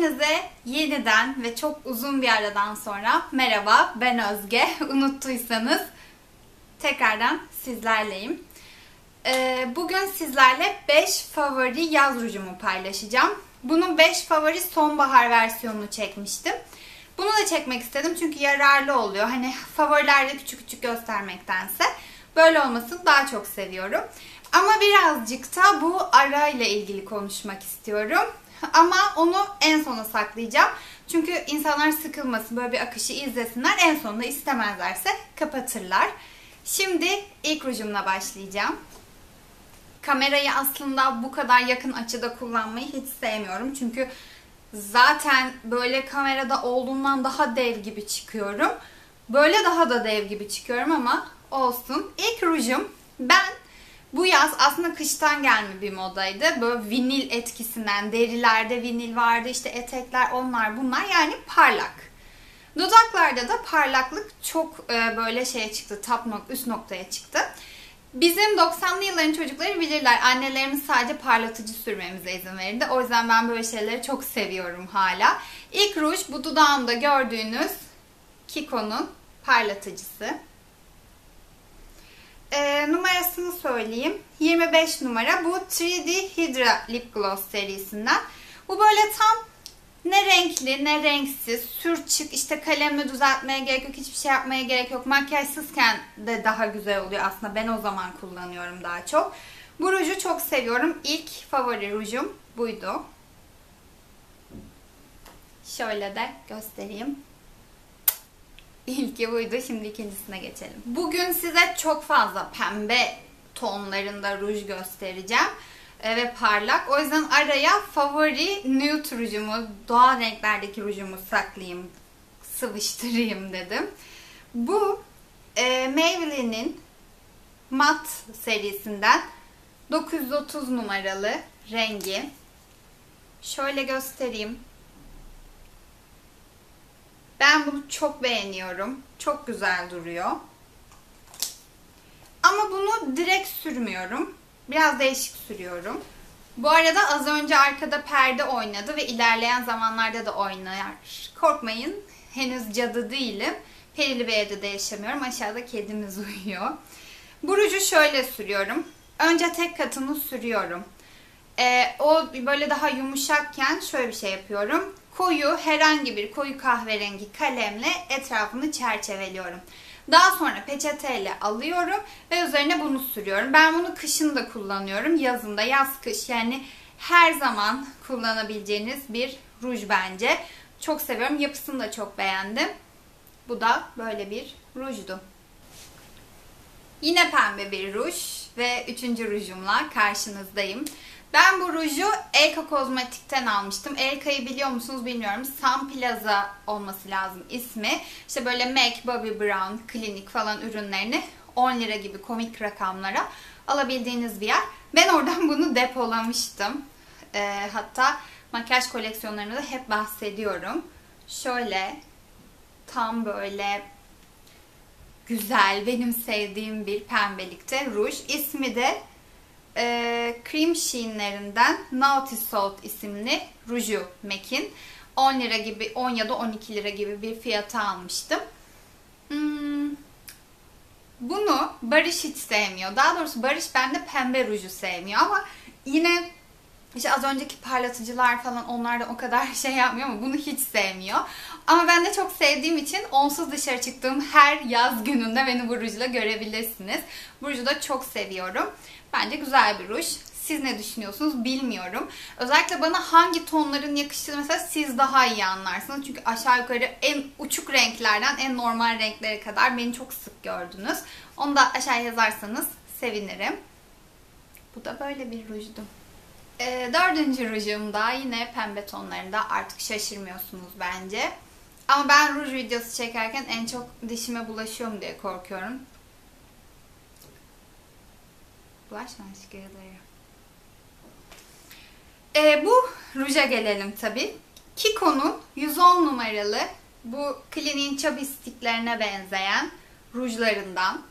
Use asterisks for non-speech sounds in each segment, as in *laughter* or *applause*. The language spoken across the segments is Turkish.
Hepinize yeniden ve çok uzun bir aradan sonra merhaba ben Özge. *laughs* Unuttuysanız tekrardan sizlerleyim. Ee, bugün sizlerle 5 favori yaz rujumu paylaşacağım. Bunun 5 favori sonbahar versiyonunu çekmiştim. Bunu da çekmek istedim çünkü yararlı oluyor. Hani favorilerde küçük küçük göstermektense böyle olmasını daha çok seviyorum. Ama birazcık da bu ara ile ilgili konuşmak istiyorum. Ama onu en sona saklayacağım. Çünkü insanlar sıkılmasın, böyle bir akışı izlesinler. En sonunda istemezlerse kapatırlar. Şimdi ilk rujumla başlayacağım. Kamerayı aslında bu kadar yakın açıda kullanmayı hiç sevmiyorum. Çünkü zaten böyle kamerada olduğundan daha dev gibi çıkıyorum. Böyle daha da dev gibi çıkıyorum ama olsun. İlk rujum ben bu yaz aslında kıştan gelme bir modaydı. Böyle vinil etkisinden, derilerde vinil vardı, işte etekler onlar bunlar yani parlak. Dudaklarda da parlaklık çok e, böyle şeye çıktı, top nok üst noktaya çıktı. Bizim 90'lı yılların çocukları bilirler. Annelerimiz sadece parlatıcı sürmemize izin verirdi. O yüzden ben böyle şeyleri çok seviyorum hala. İlk ruj bu dudağımda gördüğünüz Kiko'nun parlatıcısı. E, numarasını söyleyeyim. 25 numara. Bu 3D Hydra Lip Gloss serisinden. Bu böyle tam ne renkli ne renksiz, sür çık işte kalemle düzeltmeye gerek yok, hiçbir şey yapmaya gerek yok. Makyajsızken de daha güzel oluyor aslında. Ben o zaman kullanıyorum daha çok. Bu ruju çok seviyorum. İlk favori rujum buydu. Şöyle de göstereyim. İlki buydu. Şimdi ikincisine geçelim. Bugün size çok fazla pembe tonlarında ruj göstereceğim. E, ve parlak. O yüzden araya favori nude rujumu, doğal renklerdeki rujumu saklayayım, sıvıştırayım dedim. Bu e, Maybelline'in mat serisinden 930 numaralı rengi. Şöyle göstereyim. Ben bunu çok beğeniyorum. Çok güzel duruyor. Ama bunu direkt sürmüyorum. Biraz değişik sürüyorum. Bu arada az önce arkada perde oynadı ve ilerleyen zamanlarda da oynar. Korkmayın. Henüz cadı değilim. Perili bir evde de yaşamıyorum. Aşağıda kedimiz *laughs* uyuyor. Bu ruju şöyle sürüyorum. Önce tek katını sürüyorum. Ee, o böyle daha yumuşakken şöyle bir şey yapıyorum. Koyu herhangi bir koyu kahverengi kalemle etrafını çerçeveliyorum. Daha sonra peçeteyle alıyorum ve üzerine bunu sürüyorum. Ben bunu kışın da kullanıyorum. Yazında, yaz kış yani her zaman kullanabileceğiniz bir ruj bence. Çok seviyorum. Yapısını da çok beğendim. Bu da böyle bir rujdu. Yine pembe bir ruj ve üçüncü rujumla karşınızdayım. Ben bu ruju Elka Kozmetik'ten almıştım. Elka'yı biliyor musunuz bilmiyorum. Sun Plaza olması lazım ismi. İşte böyle MAC, Bobbi Brown, klinik falan ürünlerini 10 lira gibi komik rakamlara alabildiğiniz bir yer. Ben oradan *laughs* bunu depolamıştım. E, hatta makyaj koleksiyonlarında da hep bahsediyorum. Şöyle tam böyle güzel, benim sevdiğim bir pembelikte ruj. İsmi de e, Cream Sheen'lerinden Naughty Salt isimli ruju MAC'in 10 lira gibi 10 ya da 12 lira gibi bir fiyata almıştım. Hmm, bunu Barış hiç sevmiyor. Daha doğrusu Barış bende pembe ruju sevmiyor ama yine işte az önceki parlatıcılar falan onlar da o kadar *laughs* şey yapmıyor ama bunu hiç sevmiyor. Ama ben de çok sevdiğim için onsuz dışarı çıktığım her yaz gününde beni bu rujla görebilirsiniz. Bu da çok seviyorum. Bence güzel bir ruj. Siz ne düşünüyorsunuz bilmiyorum. Özellikle bana hangi tonların yakıştığını mesela siz daha iyi anlarsınız. Çünkü aşağı yukarı en uçuk renklerden en normal renklere kadar beni çok sık gördünüz. Onu da aşağı yazarsanız sevinirim. Bu da böyle bir rujdu. E, dördüncü rujum da yine pembe tonlarında artık şaşırmıyorsunuz bence. Ama ben ruj videosu çekerken en çok dişime bulaşıyor mu diye korkuyorum. Bulaşma aşkıyaları. E, bu ruja gelelim tabi. Kiko'nun 110 numaralı bu kliniğin çabistiklerine benzeyen rujlarından.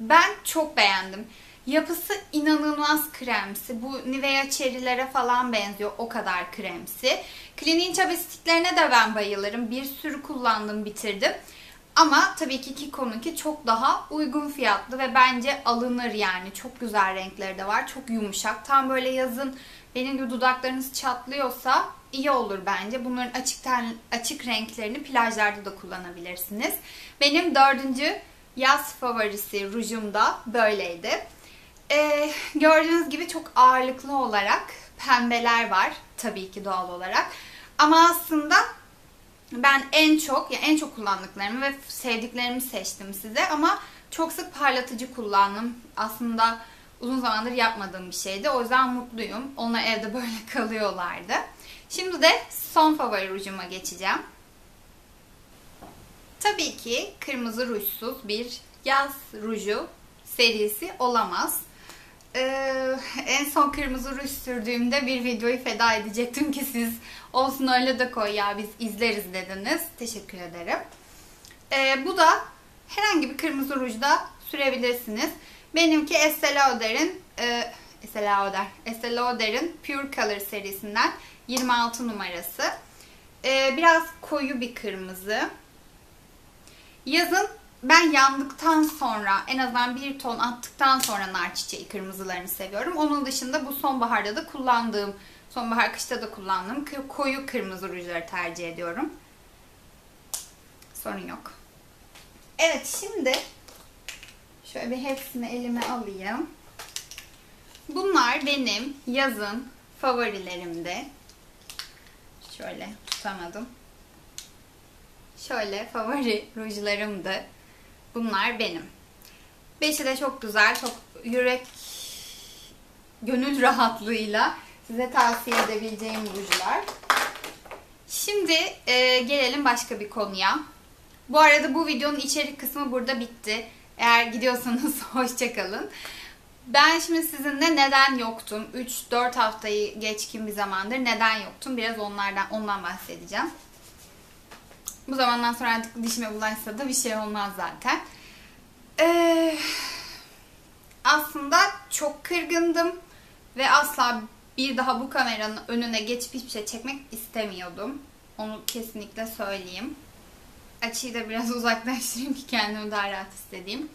Ben çok beğendim. Yapısı inanılmaz kremsi. Bu Nivea Cherry'lere falan benziyor. O kadar kremsi. Clinique çabestiklerine de ben bayılırım. Bir sürü kullandım, bitirdim. Ama tabii ki Kiko'nunki çok daha uygun fiyatlı ve bence alınır yani. Çok güzel renkleri de var. Çok yumuşak. Tam böyle yazın benim gibi dudaklarınız çatlıyorsa iyi olur bence. Bunların açık ten, açık renklerini plajlarda da kullanabilirsiniz. Benim dördüncü yaz favorisi rujum da böyleydi. Ee, gördüğünüz gibi çok ağırlıklı olarak pembeler var tabii ki doğal olarak. Ama aslında ben en çok yani en çok kullandıklarımı ve sevdiklerimi seçtim size ama çok sık parlatıcı kullandım. Aslında uzun zamandır yapmadığım bir şeydi. O yüzden mutluyum. Onlar evde böyle *laughs* kalıyorlardı. Şimdi de son favori rujuma geçeceğim. Tabii ki kırmızı rujsuz bir yaz ruju serisi olamaz. Ee, en son kırmızı ruj sürdüğümde bir videoyu feda edecektim ki siz olsun öyle de koy ya biz izleriz dediniz. Teşekkür ederim. Ee, bu da herhangi bir kırmızı rujda sürebilirsiniz. Benimki Estee Lauder'in e, Estee Lauder, Estee Lauder'in Pure Color serisinden 26 numarası. Ee, biraz koyu bir kırmızı. Yazın ben yandıktan sonra en azından bir ton attıktan sonra nar çiçeği kırmızılarını seviyorum. Onun dışında bu sonbaharda da kullandığım, sonbahar kışta da kullandığım koyu kırmızı rujları tercih ediyorum. Sorun yok. Evet şimdi şöyle bir hepsini elime alayım. Bunlar benim yazın favorilerimdi. Şöyle tutamadım. Şöyle favori rujlarımdı. Bunlar benim. Beşi de çok güzel, çok yürek, gönül rahatlığıyla size tavsiye edebileceğim rujlar. Şimdi e, gelelim başka bir konuya. Bu arada bu videonun içerik kısmı burada bitti. Eğer gidiyorsanız *laughs* hoşçakalın. Ben şimdi sizinle neden yoktum? 3-4 haftayı geçkin bir zamandır neden yoktum? Biraz onlardan ondan bahsedeceğim. Bu zamandan sonra artık dişime bulaşsa da bir şey olmaz zaten. Ee, aslında çok kırgındım ve asla bir daha bu kameranın önüne geçip hiçbir şey çekmek istemiyordum. Onu kesinlikle söyleyeyim. Açıyı da biraz *laughs* uzaklaştırayım ki kendimi daha rahat istediğim.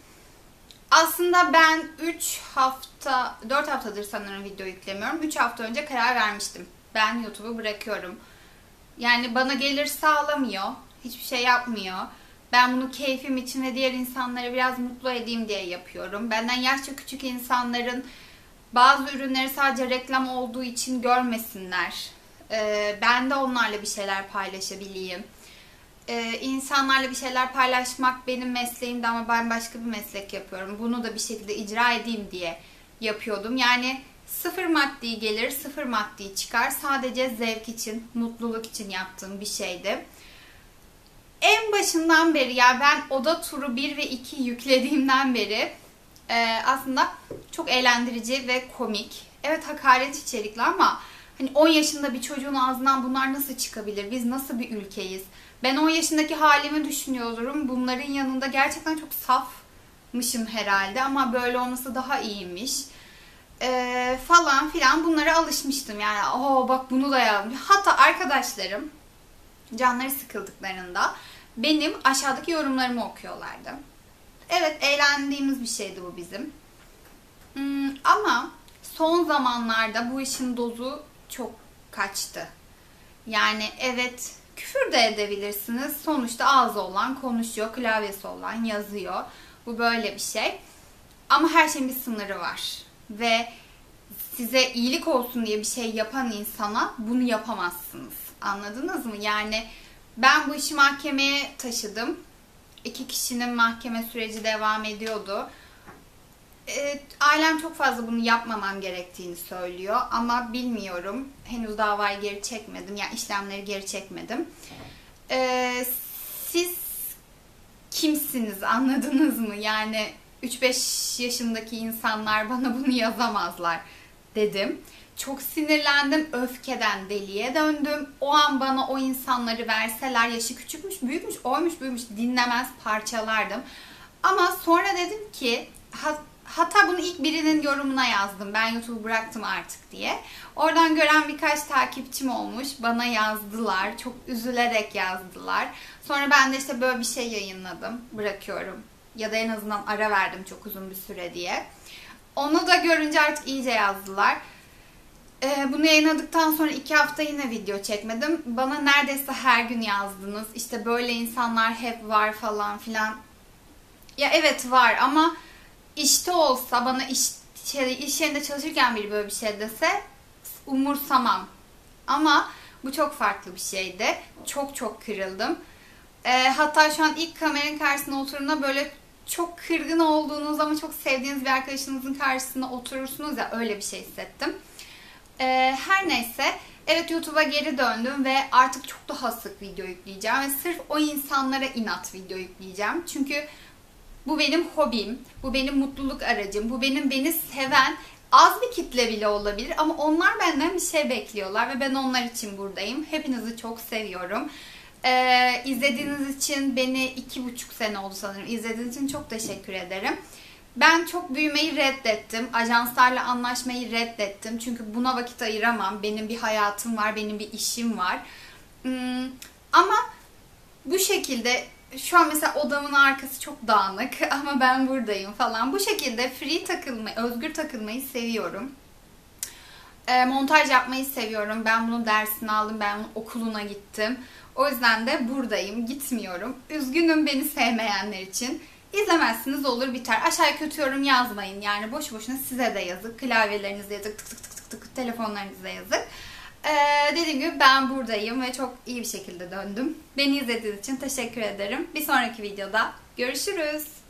Aslında ben 3 hafta, 4 haftadır sanırım video yüklemiyorum. 3 hafta önce karar vermiştim. Ben YouTube'u bırakıyorum. Yani bana gelir sağlamıyor. Hiçbir şey yapmıyor. Ben bunu keyfim için ve diğer insanları biraz mutlu edeyim diye yapıyorum. Benden yaşça küçük insanların bazı ürünleri sadece reklam olduğu için görmesinler. Ee, ben de onlarla bir şeyler paylaşabileyim. Ee, insanlarla bir şeyler paylaşmak benim mesleğimde ama ben başka bir meslek yapıyorum. Bunu da bir şekilde icra edeyim diye yapıyordum. Yani sıfır maddi gelir, sıfır maddi çıkar. Sadece zevk için, mutluluk için yaptığım bir şeydi en başından beri yani ben oda turu 1 ve 2 yüklediğimden beri e, aslında çok eğlendirici ve komik. Evet hakaret içerikli ama hani 10 yaşında bir çocuğun ağzından bunlar nasıl çıkabilir? Biz nasıl bir ülkeyiz? Ben 10 yaşındaki halimi düşünüyorum. Bunların yanında gerçekten çok safmışım herhalde ama böyle olması daha iyiymiş. Ee, falan filan bunlara alışmıştım yani. Oo bak bunu da yazmış. Hatta arkadaşlarım canları sıkıldıklarında benim aşağıdaki yorumlarımı okuyorlardı. Evet eğlendiğimiz bir şeydi bu bizim. Hmm, ama son zamanlarda bu işin dozu çok kaçtı. Yani evet küfür de edebilirsiniz. Sonuçta ağzı olan konuşuyor, klavyesi olan yazıyor. Bu böyle bir şey. Ama her şeyin bir sınırı var. Ve size iyilik olsun diye bir şey yapan insana bunu yapamazsınız. Anladınız mı? Yani ben bu işi mahkemeye taşıdım. İki kişinin mahkeme süreci devam ediyordu. E, ailem çok fazla bunu yapmamam gerektiğini söylüyor ama bilmiyorum. Henüz davayı geri çekmedim. Yani işlemleri geri çekmedim. E, siz kimsiniz anladınız mı? Yani 3-5 yaşındaki insanlar bana bunu *laughs* yazamazlar dedim. Çok sinirlendim. Öfkeden deliye döndüm. O an bana o insanları verseler yaşı küçükmüş, büyükmüş, oymuş, büyümüş dinlemez parçalardım. Ama sonra dedim ki hatta bunu ilk birinin yorumuna yazdım. Ben YouTube bıraktım artık diye. Oradan gören birkaç takipçim olmuş. Bana yazdılar. Çok üzülerek yazdılar. Sonra ben de işte böyle bir şey yayınladım. Bırakıyorum. Ya da en azından ara verdim çok uzun bir süre diye. Onu da görünce artık iyice yazdılar. Ee, bunu yayınladıktan sonra iki hafta yine video çekmedim. Bana neredeyse her gün yazdınız. İşte böyle insanlar hep var falan filan. Ya evet var ama işte olsa bana iş, şey, iş yerinde çalışırken biri böyle bir şey dese umursamam. Ama bu çok farklı bir şeydi. Çok çok kırıldım. Ee, hatta şu an ilk kameranın karşısına oturduğumda böyle çok kırgın olduğunuz ama çok sevdiğiniz bir arkadaşınızın karşısına oturursunuz ya öyle bir şey hissettim. Ee, her neyse evet YouTube'a geri döndüm ve artık çok daha sık video yükleyeceğim ve sırf o insanlara inat video yükleyeceğim. Çünkü bu benim hobim, bu benim mutluluk aracım, bu benim beni seven az bir kitle bile olabilir ama onlar benden bir şey bekliyorlar ve ben onlar için buradayım. Hepinizi çok seviyorum. Ee, izlediğiniz için beni iki buçuk sene oldu sanırım. İzlediğiniz için çok teşekkür ederim. Ben çok büyümeyi reddettim. Ajanslarla anlaşmayı reddettim. Çünkü buna vakit ayıramam. Benim bir hayatım var, benim bir işim var. Hmm, ama bu şekilde şu an mesela odamın arkası çok dağınık *laughs* ama ben buradayım falan. Bu şekilde free takılmayı, özgür takılmayı seviyorum. E, montaj yapmayı seviyorum. Ben bunun dersini aldım. Ben bunun okuluna gittim. O yüzden de buradayım. Gitmiyorum. Üzgünüm beni sevmeyenler için. İzlemezsiniz olur biter. Aşağıya kötü yorum yazmayın. Yani boş boşuna size de yazık. Klavyelerinizde yazık. Tık tık tık tık tık. Telefonlarınızda yazık. Ee, dediğim gibi ben buradayım ve çok iyi bir şekilde döndüm. Beni izlediğiniz için teşekkür ederim. Bir sonraki videoda görüşürüz.